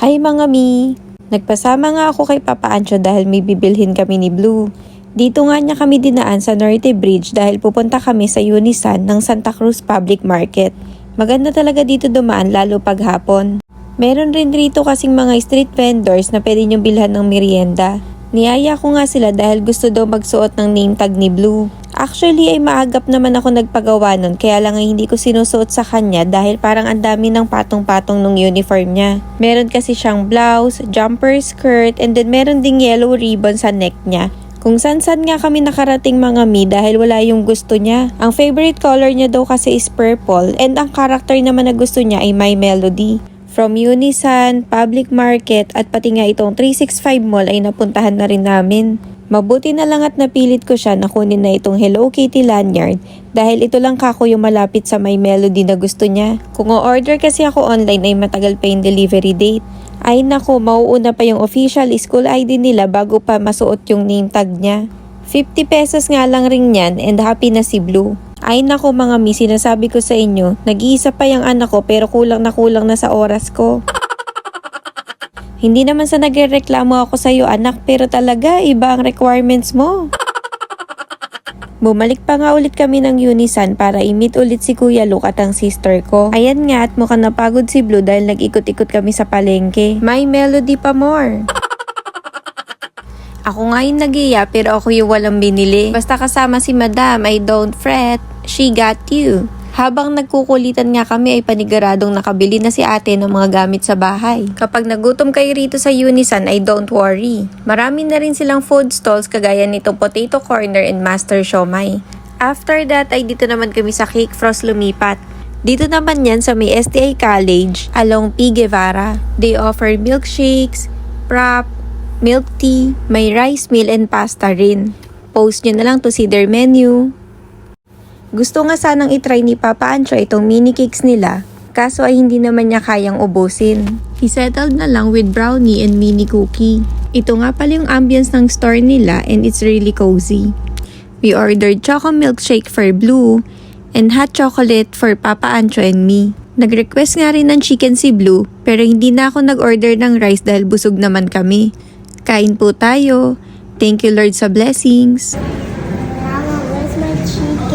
Hi mga mi! Nagpasama nga ako kay Papa Ancho dahil may bibilhin kami ni Blue. Dito nga niya kami dinaan sa Norte Bridge dahil pupunta kami sa Unisan ng Santa Cruz Public Market. Maganda talaga dito dumaan lalo pag hapon. Meron rin rito kasing mga street vendors na pwede niyong bilhan ng merienda. Niyaya ko nga sila dahil gusto daw magsuot ng name tag ni Blue. Actually ay maagap naman ako nagpagawa nun kaya lang ay hindi ko sinusuot sa kanya dahil parang ang dami ng patong-patong nung uniform niya. Meron kasi siyang blouse, jumper skirt, and then meron ding yellow ribbon sa neck niya. Kung san-san nga kami nakarating mga mi dahil wala yung gusto niya. Ang favorite color niya daw kasi is purple and ang character naman na gusto niya ay My Melody. From Unisan, Public Market at pati nga itong 365 Mall ay napuntahan na rin namin. Mabuti na lang at napilit ko siya na kunin na itong Hello Kitty lanyard dahil ito lang kako yung malapit sa may melody na gusto niya. Kung o-order kasi ako online ay matagal pa yung delivery date. Ay nako, mauuna pa yung official school ID nila bago pa masuot yung name tag niya. 50 pesos nga lang rin yan and happy na si Blue. Ay nako mga mi, sinasabi ko sa inyo, nag-iisa pa yung anak ko pero kulang na kulang na sa oras ko. Hindi naman sa nagrereklamo ako sa iyo anak pero talaga iba ang requirements mo. Bumalik pa nga ulit kami ng Unisan para i-meet ulit si Kuya Luke at ang sister ko. Ayan nga at mukhang napagod si Blue dahil nag-ikot-ikot kami sa palengke. May melody pa more. Ako nga yung nagiya pero ako yung walang binili. Basta kasama si madam ay don't fret, she got you. Habang nagkukulitan nga kami ay paniguradong nakabili na si ate ng mga gamit sa bahay. Kapag nagutom kayo rito sa Unisan ay don't worry. Marami na rin silang food stalls kagaya nitong Potato Corner and Master Siomay. After that ay dito naman kami sa Cake Frost lumipat. Dito naman yan sa may STI College along P. Guevara. They offer milkshakes, prop, milk tea, may rice meal and pasta rin. Post nyo na lang to see their menu. Gusto nga sanang itry ni Papa Ancho itong mini cakes nila, kaso ay hindi naman niya kayang ubusin. He settled na lang with brownie and mini cookie. Ito nga pala yung ambience ng store nila and it's really cozy. We ordered choco milkshake for Blue and hot chocolate for Papa Ancho and me. Nag-request nga rin ng chicken si Blue pero hindi na ako nag-order ng rice dahil busog naman kami. Kain po tayo. Thank you Lord sa blessings.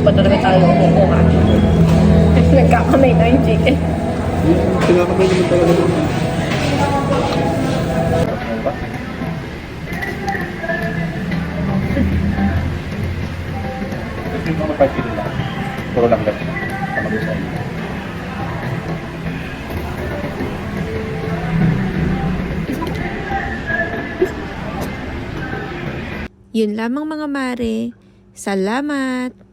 pa talaga tayo kumukuha. Nagkakamay na yung chicken. Kinakamay naman talaga doon. Mga 5 kilo lang. Puro lang lang. Pamagusan. Yun lamang mga mare. Salamat!